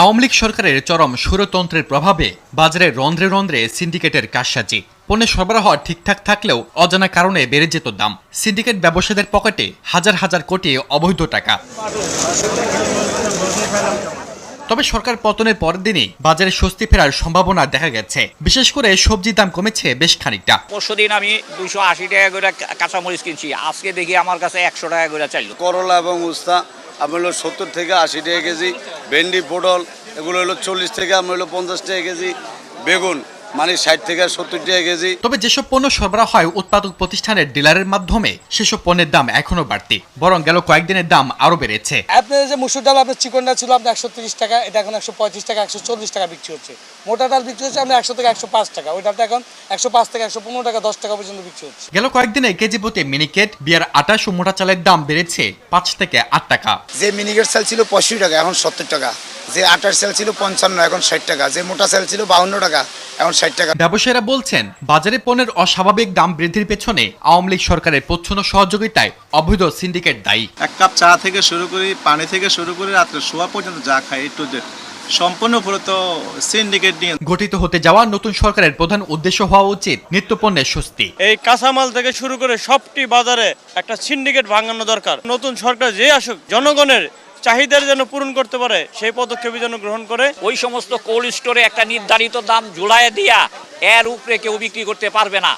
আওয়ামী লীগ সরকারের চরম সুরতন্ত্রের প্রভাবে বাজারে রন্ধ্রে রন্ধ্রে সিন্ডিকেটের কারসাজি। পণ্যের সরবরাহ ঠিকঠাক থাকলেও অজানা কারণে বেড়ে যেত দাম। সিন্ডিকেট ব্যবসায়ীদের পকেটে হাজার হাজার কোটি অবৈধ টাকা। তবে সরকার পতনের পরের দিনই বাজারে স্বস্তি ফেরার সম্ভাবনা দেখা গেছে। বিশেষ করে সবজির দাম কমেছে বেশ খানিকটা। পরশু দিন আমি দুইশো আশি টাকা করে কাঁচামরিচ কিনছি। আজকে দেখি আমার কাছে একশো টাকা করে চাইলো। করলা এবং উস্তা আপনার হলো সত্তর থেকে আশি টাকা কেজি, ভেন্ডি, পটল, এগুলো হলো চল্লিশ থেকে আমি হলো পঞ্চাশ টাকা কেজি, বেগুন। মানে ষাট থেকে সত্তর টাকা কেজি। তবে যেসব পণ্য সরবরাহ হয় উৎপাদক প্রতিষ্ঠানের ডিলারের মাধ্যমে সেসব পণ্যের দাম এখনও বাড়তি বরং গেল কয়েকদিনের দাম আরও বেড়েছে। আপনার যে মুসুর ডাল আপনার চিকনটা ছিল আপনার একশো তিরিশ টাকা এটা এখন একশো পঁয়ত্রিশ টাকা একশো চল্লিশ টাকা বিক্রি হচ্ছে। মোটা ডাল বিক্রি হচ্ছে আপনার একশো থেকে একশো পাঁচ টাকা ওই ডালটা এখন একশো পাঁচ থেকে একশো পনেরো টাকা দশ টাকা পর্যন্ত বিক্রি হচ্ছে। গেল কয়েকদিনে কেজি প্রতি মিনিকেট বিয়ার আটাশ ও মোটা চালের দাম বেড়েছে পাঁচ থেকে আট টাকা। যে মিনিকেট চাল ছিল পঁয়ষট্টি টাকা এখন সত্তর টাকা। যে আটার সেল ছিল পঞ্চান্ন এখন ষাট টাকা। যে মোটা সেল ছিল বাউন্ন টাকা এখন ষাট টাকা। ব্যবসায়ীরা বলছেন বাজারে পণ্যের অস্বাভাবিক দাম বৃদ্ধির পেছনে আওয়ামী লীগ সরকারের প্রচ্ছন্ন সহযোগিতায় অবৈধ সিন্ডিকেট দায়ী। এক কাপ চা থেকে শুরু করি পানি থেকে শুরু করে রাত্রে শোয়া পর্যন্ত যা খাই একটু সম্পূর্ণ পুরো সিন্ডিকেট নিয়ে। গঠিত হতে যাওয়া নতুন সরকারের প্রধান উদ্দেশ্য হওয়া উচিত নিত্যপণ্যের স্বস্তি। এই কাঁচামাল থেকে শুরু করে সবটি বাজারে একটা সিন্ডিকেট ভাঙানো দরকার। নতুন সরকার যে আসুক জনগণের চাহিদার যেন পূরণ করতে পারে, সেই পদক্ষেপ যেন গ্রহণ করে। ওই সমস্ত কোল্ড স্টোরে একটা নির্ধারিত দাম ঝুলায় দিয়া এর উপরে কেউ বিক্রি করতে পারবে না।